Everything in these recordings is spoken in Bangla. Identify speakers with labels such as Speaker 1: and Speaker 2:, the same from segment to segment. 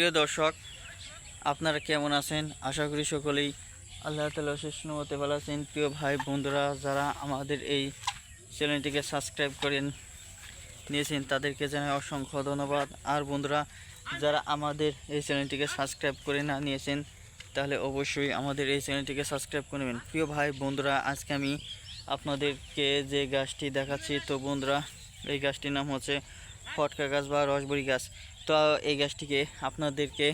Speaker 1: প্রিয় দর্শক, আপনারা কেমন আছেন? আশা করি সকলেই আল্লাহ তালা হতে ভালো আছেন। প্রিয় ভাই, বন্ধুরা, যারা আমাদের এই চ্যানেলটিকে সাবস্ক্রাইব করেন, নিয়েছেন, তাদেরকে জানাই অসংখ্য ধন্যবাদ। আর বন্ধুরা, যারা আমাদের এই চ্যানেলটিকে সাবস্ক্রাইব করে না নিয়েছেন, তাহলে অবশ্যই আমাদের এই চ্যানেলটিকে সাবস্ক্রাইব করে নেবেন। প্রিয় ভাই, বন্ধুরা, আজকে আমি আপনাদেরকে যে গাছটি দেখাচ্ছি, তো বন্ধুরা, এই গাছটির নাম হচ্ছে ফটকা গাছ বা রসবড়ি গাছ। তো এই গাছটিকে আপনাদেরকে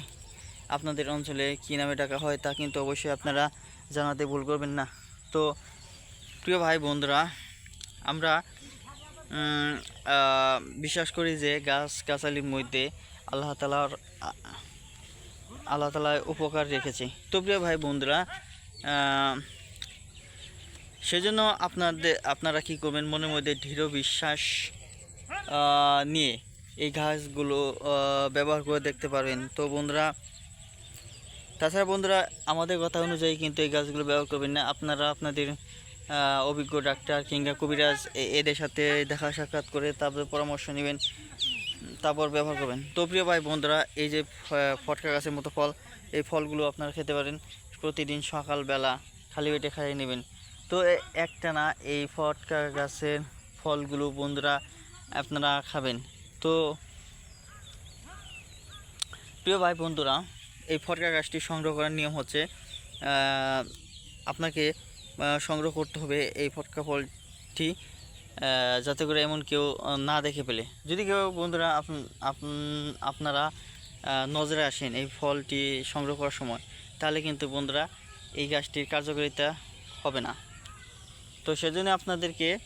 Speaker 1: আপনাদের অঞ্চলে কী নামে ডাকা হয় তা কিন্তু অবশ্যই আপনারা জানাতে ভুল করবেন না। তো প্রিয় ভাই বন্ধুরা, আমরা বিশ্বাস করি যে গাছ গাছালির মধ্যে আল্লাহ তালার আল্লাহ তালা উপকার রেখেছে। তো প্রিয় ভাই বন্ধুরা সেজন্য আপনাদের, আপনারা কি করবেন মনের মধ্যে দৃঢ় বিশ্বাস নিয়ে এই ঘাসগুলো ব্যবহার করে দেখতে পারবেন। তো বন্ধুরা, তাছাড়া বন্ধুরা, আমাদের কথা অনুযায়ী কিন্তু এই গাছগুলো ব্যবহার করবেন না। আপনারা আপনাদের অভিজ্ঞ ডাক্তার কিংবা কবিরাজ এদের সাথে দেখা সাক্ষাৎ করে তারপরে পরামর্শ নেবেন, তারপর ব্যবহার করবেন। তো প্রিয় ভাই বন্ধুরা, এই যে ফটকা গাছের মতো ফল, এই ফলগুলো আপনারা খেতে পারেন। প্রতিদিন সকালবেলা খালি পেটে খাইয়ে নেবেন। তো একটা না, এই ফটকা গাছের ফলগুলো বন্ধুরা আপনারা খাবেন। তো প্রিয় ভাই বন্ধুরা, এই ফটকা গাছটি সংগ্রহ করার নিয়ম হচ্ছে আপনাকে সংগ্রহ করতে হবে এই ফটকা ফলটি যাতে করে এমন কেউ না দেখে পেলে যদি কেউ, বন্ধুরা, আপ- আপ- আপনারা নজরে আসেন এই ফলটি সংগ্রহ করার সময়, তাহলে কিন্তু, বন্ধুরা, এই গাছটির কার্যকারিতা হবে না। তো সেজন্য আপনাদেরকে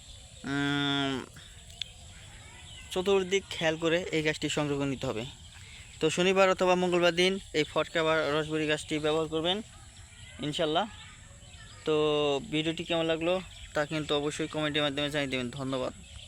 Speaker 1: চতুর্দিক খেয়াল করে এই গাছটি সংগ্রহ নিতে হবে। তো শনিবার অথবা মঙ্গলবার দিন এই ফটকা বা রসবরি গাছটি ব্যবহার করবেন ইনশাল্লাহ তো ভিডিওটি কেমন লাগল তা কিন্তু অবশ্যই কমেন্টের মাধ্যমে জানিয়ে দেবেন। ধন্যবাদ।